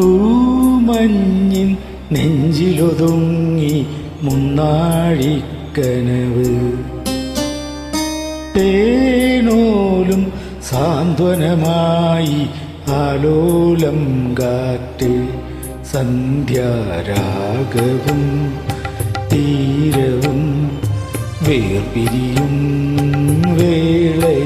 തൂമഞ്ഞിൻ നെഞ്ചിലൊതുങ്ങി മുന്നാഴിക്കനവ്. തേനോലും സാന്ത്വനമായി ആലോലം കാറ്റ് സന്ധ്യാരാഗവും തീരവും വേർപിരിയും വേളയിൽ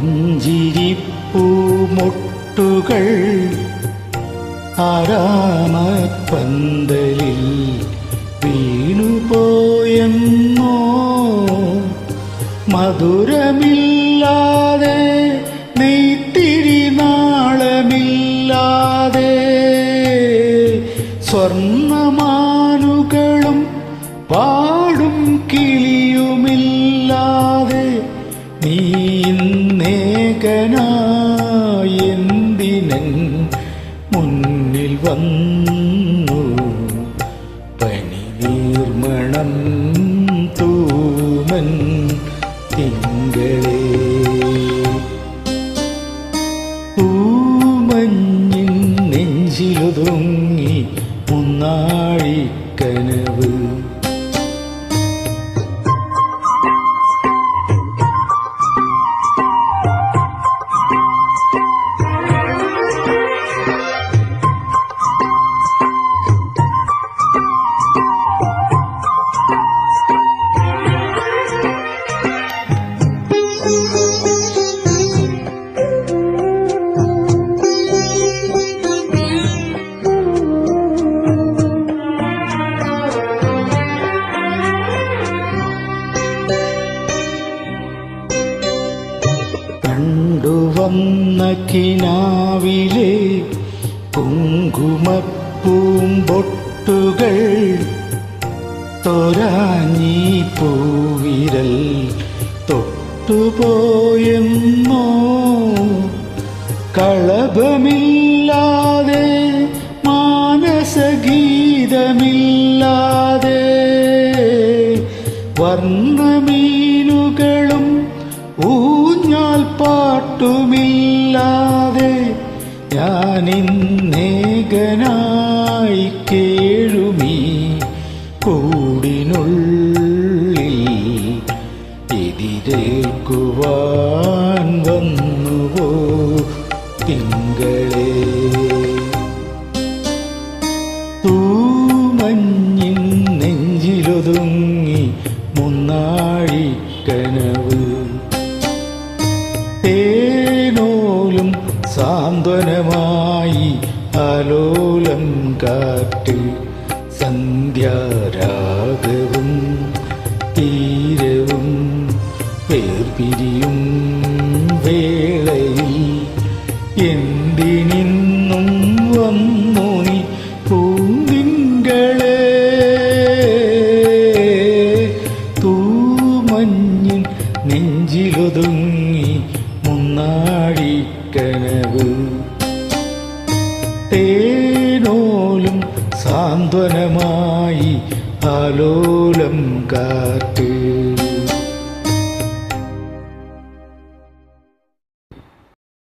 പുഞ്ചിരിപ്പൂമൊട്ടുകൾ ആരാമപ്പന്തലിൽ വീണുപോയെന്നോ മധുരമില്ലാതെ നെയ്ത്തിരി നാളമില്ലാതെ സ്വർണമാനുകളും പാടും കിളിയുമില്ലാതെ നീ gần കണ്ടുവന്ന കിനാവിലെ കുങ്കുമപ്പൂമ്പൊട്ടുകൾ തൊരാഞ്ഞീ പൂവിരൽ തൊട്ടുപോയെന്നോ കളഭമില്ലാതെ മാനസഗീതമില്ലാതെ ഞാനിന്നേകനായി കേഴുമീ കൂടിനുള്ളിൽ എതിരേൽക്കുവാൻ വന്നുവോ തിങ്കളേ തൂമഞ്ഞിൻ നെഞ്ചിലൊതുങ്ങി മുന്നാഴിക്കനവ് തേനോലും സാന്ത്വനമായി ആലോലം കാട്ടി സന്ധ്യാരാഗവും തീരവും പേർപിരിയും വേളയിൽ എന്തിനിന്നും വന്നു നീ പൂന്തിങ്കളെ? തൂമഞ്ഞിൻ നെഞ്ചിലൊതുങ്ങി മുന്നാഴിക്കനവ് തേനോലും സാന്ത്വനമായി ആലോലം കാറ്റ്